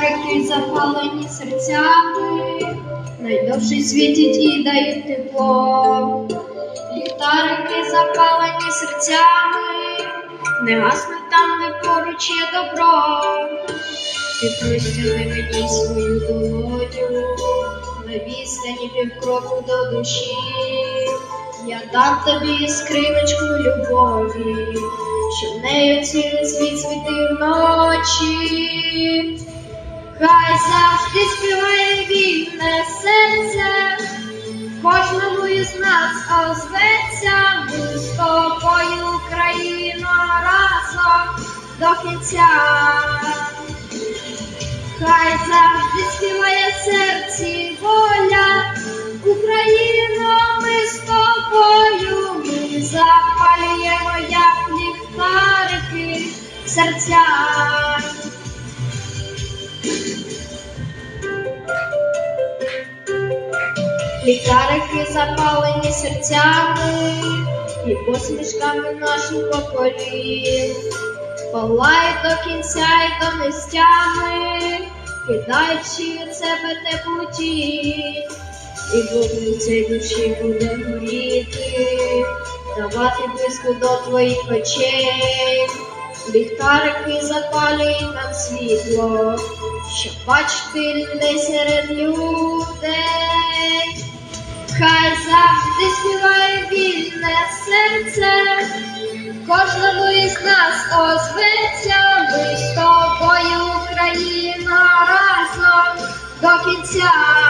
Ліхтарики запалені серцями, найдовше світять і дають тепло. Ліхтарики запалені серцями, не гаснуть там, де поруч є добро. Ти простяни мені свою долоню, на відстані півкроку до душі. Я дам тобі скриночку любові, щоб нею цілий світ світив вночі. Хай завжди співає вільне серце, кожному із нас озветься, ми з тобою, Україно, разом до кінця. Хай завжди співає серці воля, Україно, ми з тобою, ми запалюємо, як ліхтарики серця. Ліхтарики запалені серцями і посмішками наших поколінь. Палають до кінця й до нестями, кидаючи від себе тінь, і вогонь цей душі буде горіти, давати близько до твоїх очей, ліхтарики запалюють нам світло, щоб бачити людей серед людей. Хай завжди співає вільне серце, кожному із нас озветься, ми з тобою, Україна, разом до кінця.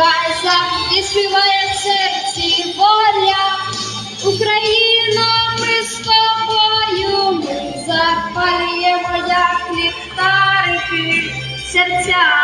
Хай завжди співає в серці воля, Україна, ми з тобою, ми запалюємо, як ліхтарики серця.